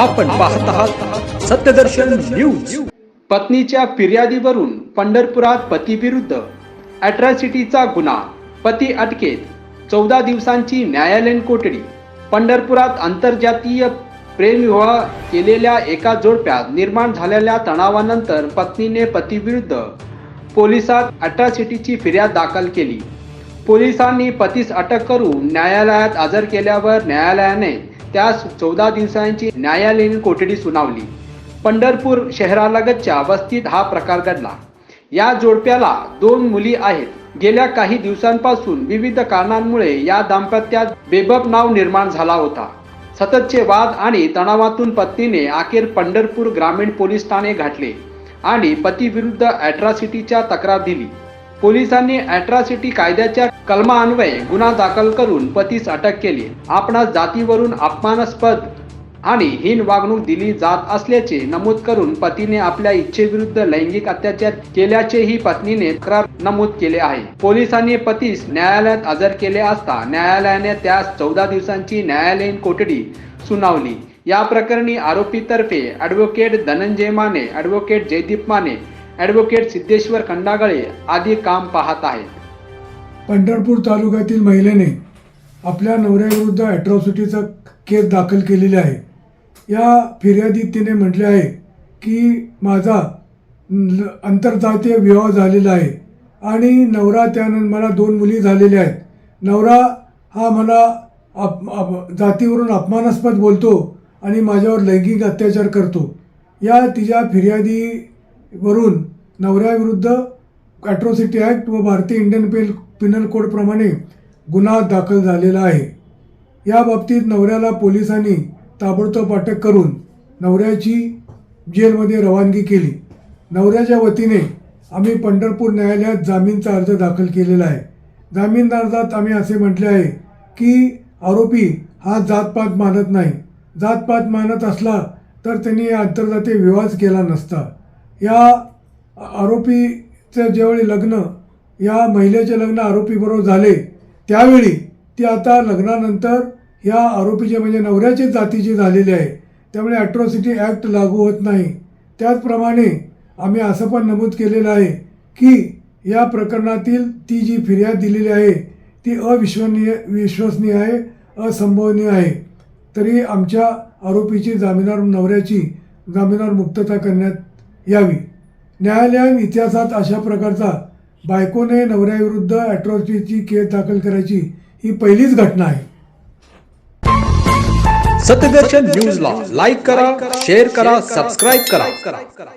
आपण पाहत आहात सत्यदर्शन न्यूज. पत्नीच्या फिर्यादीवरून पंढरपुरात पतीविरुद्ध अॅट्रॉसिटीचा गुन्हा. पती अटकेत. चौदा दिवसांची न्यायालयीन कोठडी. पंढरपुरात आंतरजातीय प्रेमविवाह केलेल्या एका जोडप्यात निर्माण झालेल्या तणावानंतर पत्नीने पतीविरुद्ध पोलिसात अॅट्रॉसिटीची फिर्याद दाखल केली. पोलिसांनी पतीस अटक करून न्यायालयात हजर केल्यावर न्यायालयाने त्यास चौदा दिवसांची न्यायालयीन कोठडी सुनावली. पंढरपूर शहरालगतच्या वस्तीत हा प्रकार घडला. या जोडप्याला दोन मुली आहेत. गेल्या काही दिवसांपासून विविध कारणांमुळे या दाम्पत्यात बेबब नाव निर्माण झाला होता. सततचे वाद आणि तणावातून पत्नीने अखेर पंढरपूर ग्रामीण पोलीस ठाणे घातले आणि पतीविरुद्ध अॅट्रॉसिटीच्या तक्रार दिली. पोलिसांनी अॅट्रॉसिटी कायद्याच्या कलमान्वये गुन्हा दाखल करून पतीस अटक केली. आपणास जातीवरून अपमानास्पद आणि हीन वागणूक दिली जात असल्याचे नमूद करून पतीने आपल्या इच्छेविरुद्ध लैंगिक अत्याचार केल्याचेही पत्नीने तक्रार नमूद केले आहे. पोलिसांनी पतीस न्यायालयात हजर केले असता न्यायालयाने त्यास चौदा दिवसांची न्यायालयीन कोठडी सुनावली. या प्रकरणी आरोपीतर्फे advocate Dhananjay Mane advocate Jaydeep Mane advocate Siddheshwar Khandagale आदी काम पाहत आहेत. पंढरपूर तालुक्यातील महिलेने आपल्या नवऱ्याविरुद्ध ॲट्रॉसिटीचा केस दाखल केलेली आहे. या फिर्यादीत तिने म्हटले आहे की माझा ल- आंतरजातीय विवाह झालेला आहे आणि नवरा त्यानं मला दोन मुली झालेल्या आहेत. नवरा हा मला अप अप जातीवरून अपमानास्पद बोलतो आणि माझ्यावर लैंगिक अत्याचार करतो. या तिच्या फिर्यादी वरून नवऱ्याविरुद्ध ॲट्रॉसिटी ॲक्ट व भारतीय इंडियन पेल पिनल कोडप्रमाणे गुन्हा दाखल झालेला आहे. या बाबतीत नवऱ्याला पोलिसांनी ताबडतोब अटक करून नवऱ्याची जेलमध्ये रवानगी केली. नवऱ्याच्या वतीने आम्ही पंढरपूर न्यायालयात जामीनचा अर्ज दाखल केलेला आहे. जामीन अर्जात आम्ही असे म्हटले आहे की आरोपी हा जातपात मानत नाही. जातपात मानत असला तर त्यांनी आंतरजातीय विवाह केला नसता. या आरोपीचं ज्यावेळी लग्न या महिलेचे लग्न आरोपीबरोबर झाले त्यावेळी ती आता लग्नानंतर या आरोपीचे म्हणजे नवऱ्याचे जातीची झालेली आहे. त्यामुळे ॲट्रॉसिटी ॲक्ट लागू होत नाही. त्याचप्रमाणे आम्ही असं पण नमूद केलेलं आहे की या प्रकरणातील ती जी फिर्याद दिलेली आहे ती अविश्वनीय विश्वसनीय आहे असंभवनीय आहे. तरी आमच्या आरोपीची जामिनावर नवऱ्याची जामिनावर मुक्तता करण्यात यावी. न्यायालयान इतिहासात अशा प्रकारचा बायकोने नवऱ्याविरुद्ध ॲट्रॉसिटीची केस दाखल करायची ही पहिलीच घटना आहे. सत्यदर्शन न्यूजला लाईक करा शेअर करा सबस्क्राईब करा.